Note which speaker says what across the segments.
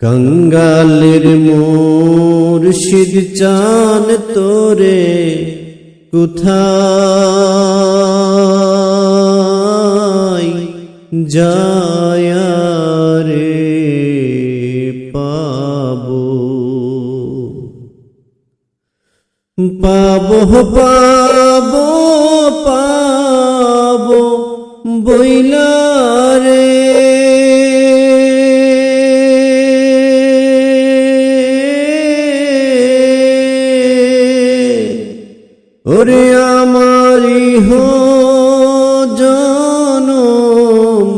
Speaker 1: কঙ্গালের মুর্শিদ চান তোরে কোথায় যায় পাবো? পাবো পাবো পাবো বইলা ওরে আমারি জনম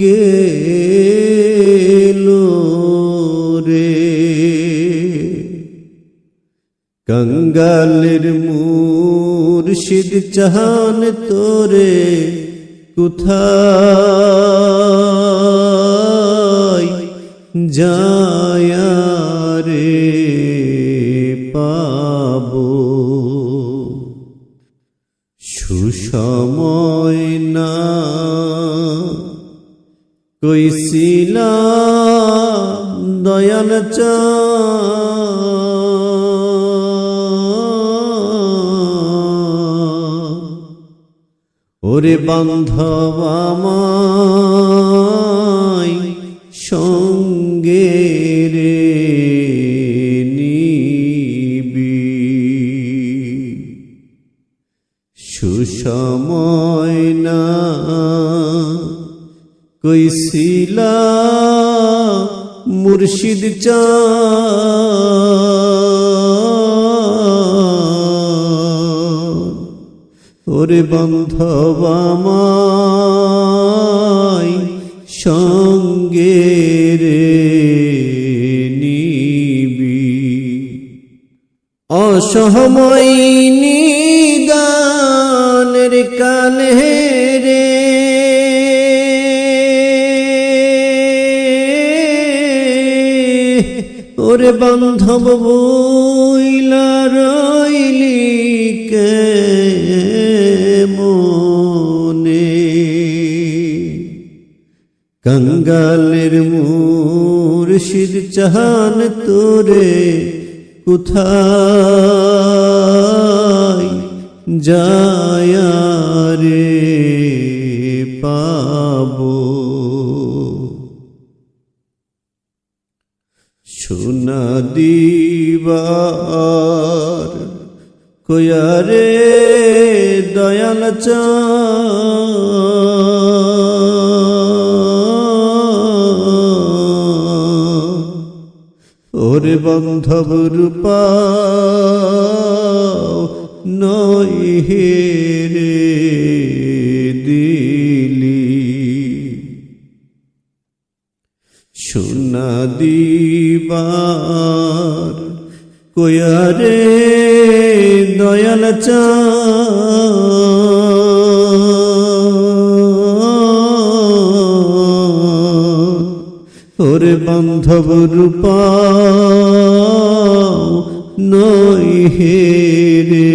Speaker 1: গেল রে। কঙ্গালের মুর্শিদ চাহান তোরে কোথায় যায় সুসময় না কইছিলা দয়াল চা। ওরে বান্ধব আমায় সঙ্গে রে। কইছিলা মুর্শিদ ওরে বন্ধব আমায় সঙ্গে রে নিবি। অসহময় নিদানের কালে বান্ধব বইলা রইলি কে মনে? কঙ্গালের মুর্শিদ চাহান তোরে কোথায় যায় রে পাবো? সোনা দিবার কয়ারে দয়াল ওরে বন্ধব রূপা নই হে দিবার কয়ারে দয়াল চা বান্ধব রূপা নই হে রে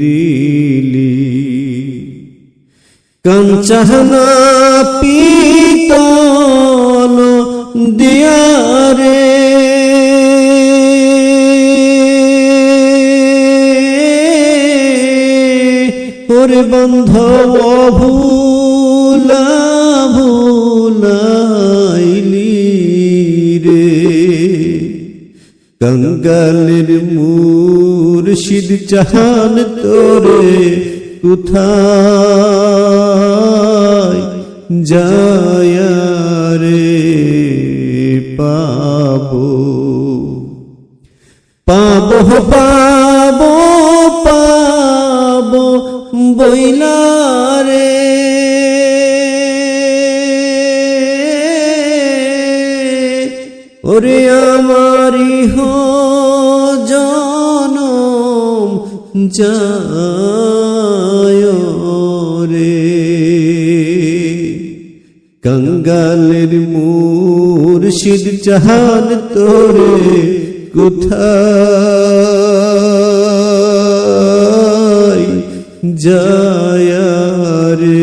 Speaker 1: দিলি। কঞ্চনা পিতল ওরে বন্ধ ভুলা ভুলাইলি রে। কঙ্গালের মুর্শিদ চাহান তোরে কোথায় যায় রে পাবো? পাবো পাবো রে। ওরে আমারি হো জনম যায় রে। কঙ্গালের মুর্শিদ চাহান তোরে যায় রে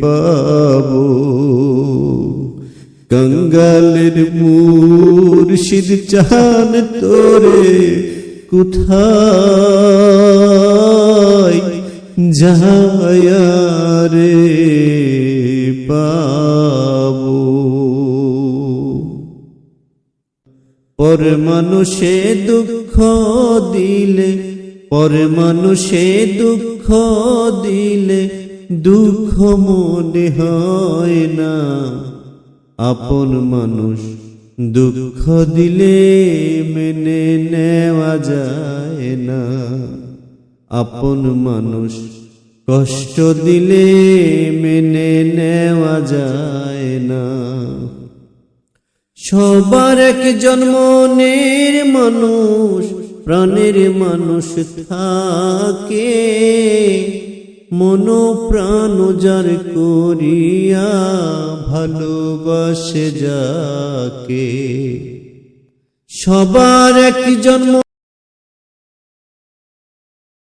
Speaker 1: পাবো গঙ্গালের মুর্শিদ চাহান তোরে কোথায় রে পাবো পর মানুষে দুঃখ দিলে পর মানুষে দুঃখ দিলে দুঃখ মনে হয় না। আপন মানুষ দুঃখ দিলে মেনে নেওয়া যায় না। আপন মানুষ কষ্ট দিলে মেনে নেওয়া যায় না। সবার এক জন্মনের মানুষ প্রাণের মানুষ থাকে মন প্রাণ যার করিয়া ভালোবাসে যাকে। সবার এক জন্ম